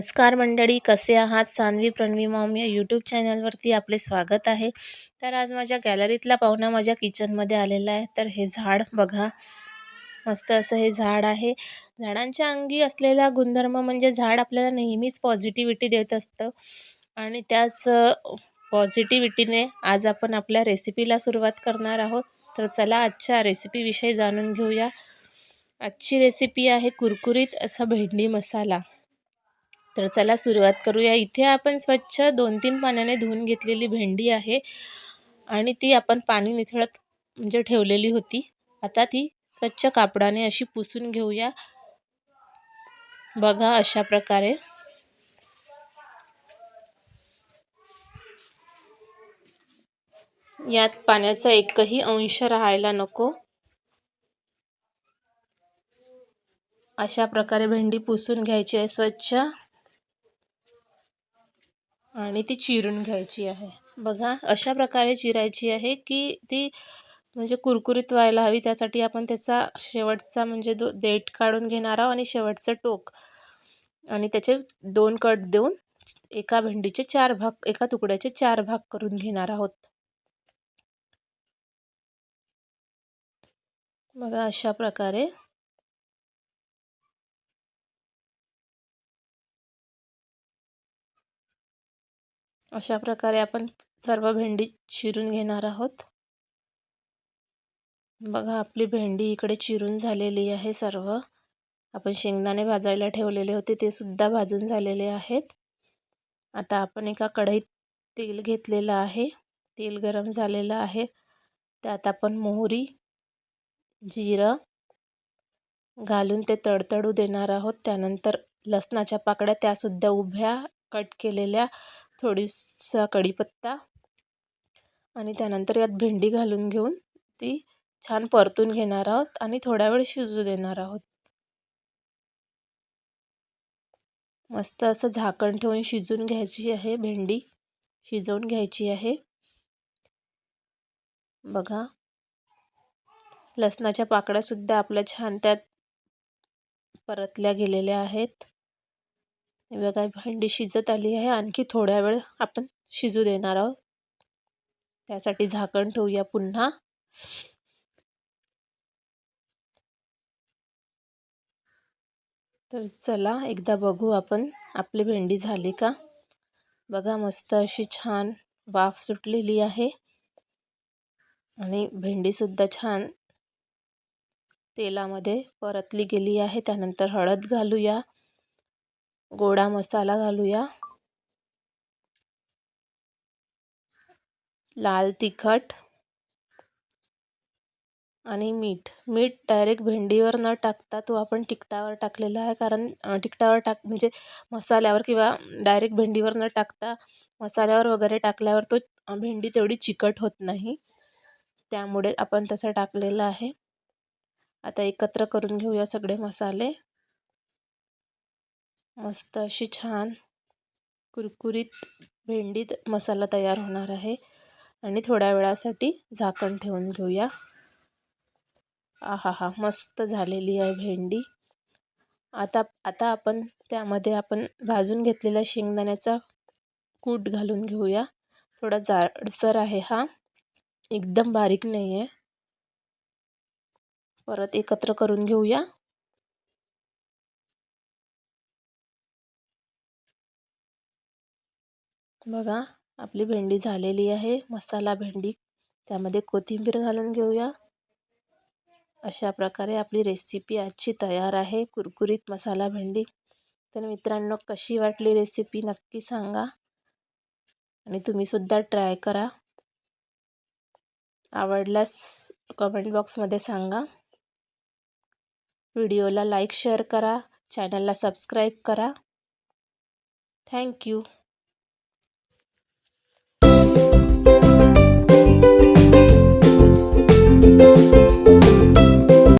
नमस्कार मंडळी कसे आहात? सानवी प्रणवी मॉम या यूट्यूब चॅनलवरती आपले स्वागत आहे. तर आज माझ्या गॅलरीतला पाहुणा माझ्या किचनमध्ये आलेला आहे. तर हे झाड बघा. मस्त असं हे झाड आहे. झाडांच्या अंगी असलेला गुणधर्म म्हणजे झाड आपल्याला नेहमीच पॉझिटिव्हिटी देत असतं. आणि त्याच पॉझिटिव्हिटीने आज आपण आपल्या रेसिपीला सुरुवात करणार आहोत. तर चला आजच्या रेसिपीविषयी जाणून घेऊया. आजची रेसिपी आहे कुरकुरीत असा भेंडी मसाला. तर चला सुरुवात करूया. इथे आपण स्वच्छ दोन तीन पाण्याने धुवून घेतलेली भेंडी आहे आणि ती आपण पाणी निथळत म्हणजे ठेवलेली होती. आता ती स्वच्छ कापडाने अशी पुसून घेऊया. बघा अशा प्रकारे. यात पाण्याचा एकही अंश राहायला नको. अशा प्रकारे भेंडी पुसून घ्यायची आहे स्वच्छ. आणि ती चिरून घ्यायची आहे. बघा अशा प्रकारे चिरायची आहे की ती म्हणजे कुरकुरीत व्हायला हवी. त्यासाठी आपण त्याचा शेवटचा म्हणजे दो देठ काढून घेणार आहोत आणि शेवटचं टोक. आणि त्याचे दोन कट देऊन एका भेंडीचे चार भाग एका तुकड्याचे चार भाग करून घेणार आहोत. बघा अशा प्रकारे अशा प्रकारे आपण सर्व भेंडी चिरून घेणार आहोत. बघा आपली भेंडी इकडे चिरून झालेली आहे सर्व. आपण शेंगदाणे भाजायला ठेवलेले होते ते सुद्धा भाजून झालेले आहेत. आता आपण एका कढईत तेल घेतलेलं आहे. तेल गरम झालेलं आहे. त्यात आपण मोहरी जिरं घालून ते तडतडू देणार आहोत. त्यानंतर लसणाच्या पाकळ्या त्यासुद्धा उभ्या कट केलेल्या थोडीसा कढीपत्ता आणि त्यानंतर यात भेंडी घालून घेऊन ती छान परतून घेणार आहोत आणि थोडा वेळ शिजू देणार आहोत. मस्त असं झाकण ठेवून शिजून घ्यायची आहे भेंडी शिजवून घ्यायची आहे. बघा लसणाच्या पाकळ्यासुद्धा आपल्या छान त्यात परतल्या गेलेल्या आहेत. बघा भेंडी शिजत आली आहे. आणखी थोड्या वेळ आपण शिजू देणार आहोत. त्यासाठी झाकण ठेवूया पुन्हा. तर चला एकदा बघू आपण आपली भेंडी झाली का? बघा मस्त अशी छान वाफ सुटलेली आहे. आणि भेंडीसुद्धा छान तेलामध्ये परतली गेली आहे. त्यानंतर हळद घालूया. गोडा मसाला घालूया. लाल तिखट आणि मीठ. मीठ डायरेक्ट भेंडीवर न टाकता तो आपण तिखटावर टाकलेला आहे. कारण तिखटावर टाक म्हणजे मसाल्यावर किंवा डायरेक्ट भेंडीवर न टाकता मसाल्यावर वगैरे टाकल्यावर तो भेंडी तेवढी चिकट होत नाही. त्यामुळे आपण तसं टाकलेलं आहे. आता एकत्र करून घेऊया सगळे मसाले. मस्त अशी छान कुरकुरीत भेंडी मसाला तयार होणार आहे. आणि थोड्या वेळासाठी झाकण ठेवून घेऊया. आहा हा मस्त झालेली आहे भेंडी. आता आता आपण त्यामध्ये आपण भाजून घेतलेला शेंगदाण्याचा कूट घालून घेऊया. थोडा जाडसर आहे हा. एकदम बारीक नाही आहे परत एकत्र करून घेऊया. बघा आपली भेंडी झालेली आहे मसाला भेंडी. त्यामध्ये कोथिंबीर घालून घेऊया. अशा प्रकारे आपली रेसिपी आजची तयार आहे कुरकुरीत मसाला भेंडी. तर मित्रांनो कशी वाटली रेसिपी नक्की सांगा. आणि तुम्हीसुद्धा ट्राय करा. आवडल्यास कमेंट बॉक्समध्ये सांगा. व्हिडिओला लाईक शेअर करा. चॅनलला सबस्क्राईब करा. थँक्यू